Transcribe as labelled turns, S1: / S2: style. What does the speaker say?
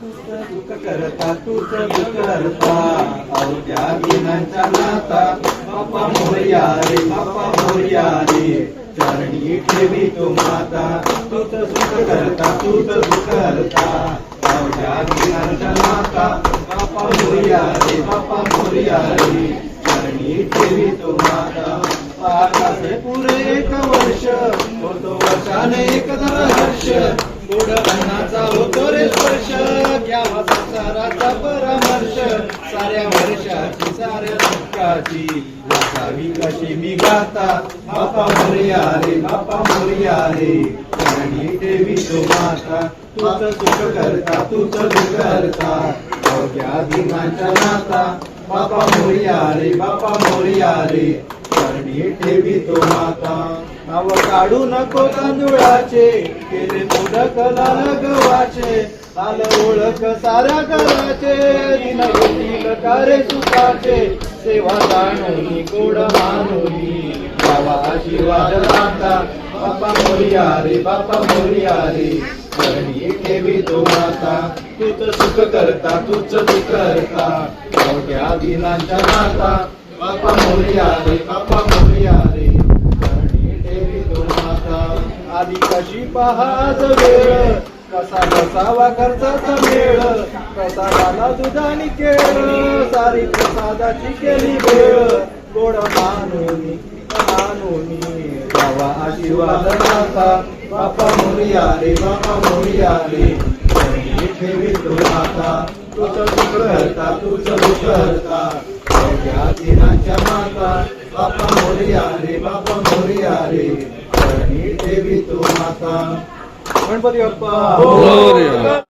S1: तूच दुःख करता तूच दुःख करता अवघ्या दिनांच्या नाता बाप्पा मोरया रे बाप्पा मोरया रे चरणी ठेवी तो माता तूच सुख करता तूच सुख करता. अवघ्या दिनांच्या नाता बाप्पा मोरया रे बाप्पा मोरया रे चरणी ठेवी तो माता पाकाचे पुरे एक वर्ष होतो वर्षाने एक हर्ष गोड अन्नाचा होतो रे स्पर्श साऱ्या वर्षाची साऱ्या दुःखाची. वाचावी कशी मी गाता बापा मोर्या रे बापा मोर्या रे चरणी देवी तो माता तुझ सुख करता तुझ दुःख करता अवघ्या दिनाच्या नाता बापा मोर्या रे बापा मोर्या रे चरणी ठेवी तो माता. नाव काढू नको तांदुळाचे केले मोदक लाल गव्हाचे काल ओळख साऱ्या घराचे दिन होतील कारे सुखाचे सेवा जाणून गोड मानूनी बाबा आशीर्वाद माता बापा मोरिया रे बापा मोरिया रे चरणी ठेवी तो माता तूच सुख करता तूच तू करता. मोठ्या दिनांच्या माता बापा मोरिया रे बापा मोरिया रे चरणी ठेवी तो माता आधी कशी पहाज वेळ कसा बसावा खर्चाचा मेळ कसा झाला दुधानी केळ सारी प्रसादाची केली वेळ. गोड मानूनी मानूनी बाबा आशीर्वाद माता बापा मोरिया रे बापा मोरिया रे ठेवी तो माता तुझं सुख करता तुझं दुःख हरता. अवघ्या दिनाच्या माता बापा मोरिया रे बापा मोरिया रे चरणी ठेवी तो माता गणपती बाप्पा
S2: मोरया.